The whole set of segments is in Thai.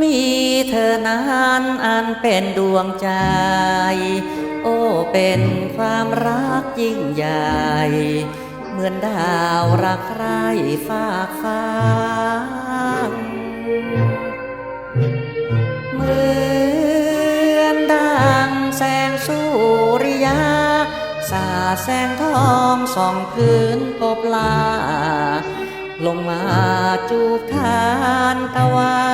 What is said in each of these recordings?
มีเธอนานอันเป็นดวงใจ โอ้เป็นความรักยิ่งใหญ่ เหมือนดาวรักใคร่ฟากฟ้าเหมือนดังแสงสุริยา สาแสงทองส่องพื้นกบลาลงมาจูบทานตะวัน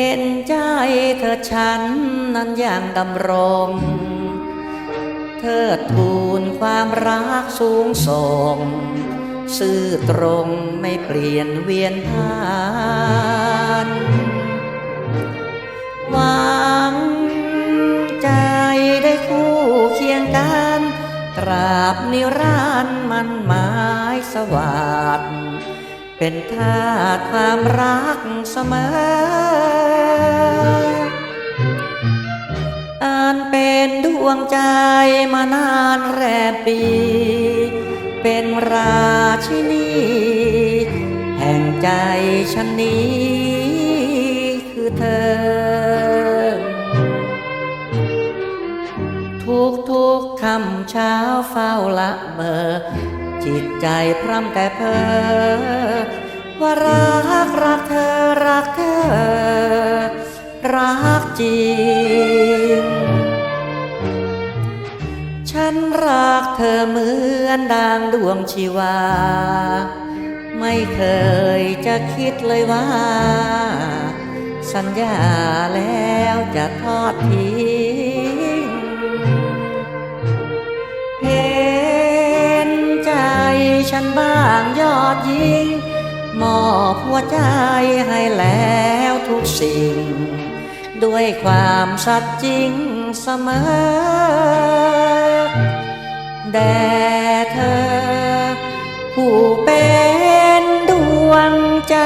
เห็นใจเธอฉันนั้นอย่างดำรงเทิดทูนความรักสูงส่ง ซื่อตรงไม่เปลี่ยนเวียนผ่านหวังใจได้คู่เคียงกัน ตราบนิรันดร์มันหมายสวัสด์ เป็นทาสความรักเสมอ อ่านเป็นดวงใจมานานแรมปี เป็นราชินี แห่งใจฉันนี้ คำเช้าเฝ้าละเมอ จิตใจพร่ำแต่เพ้อว่ารักรักเธอรักเธอ รักจริง ฉันรักเธอเหมือนดังดวงชีวา ไม่เคยจะคิดเลยว่า สัญญาแล้วจะทอดทิ้ง ฉันบ้างยอดยิงมอบหัวใจให้แล้วทุกสิ่ง ด้วยความสัตย์จริงเสมอ แด่เธอ ผู้เป็นดวงใจ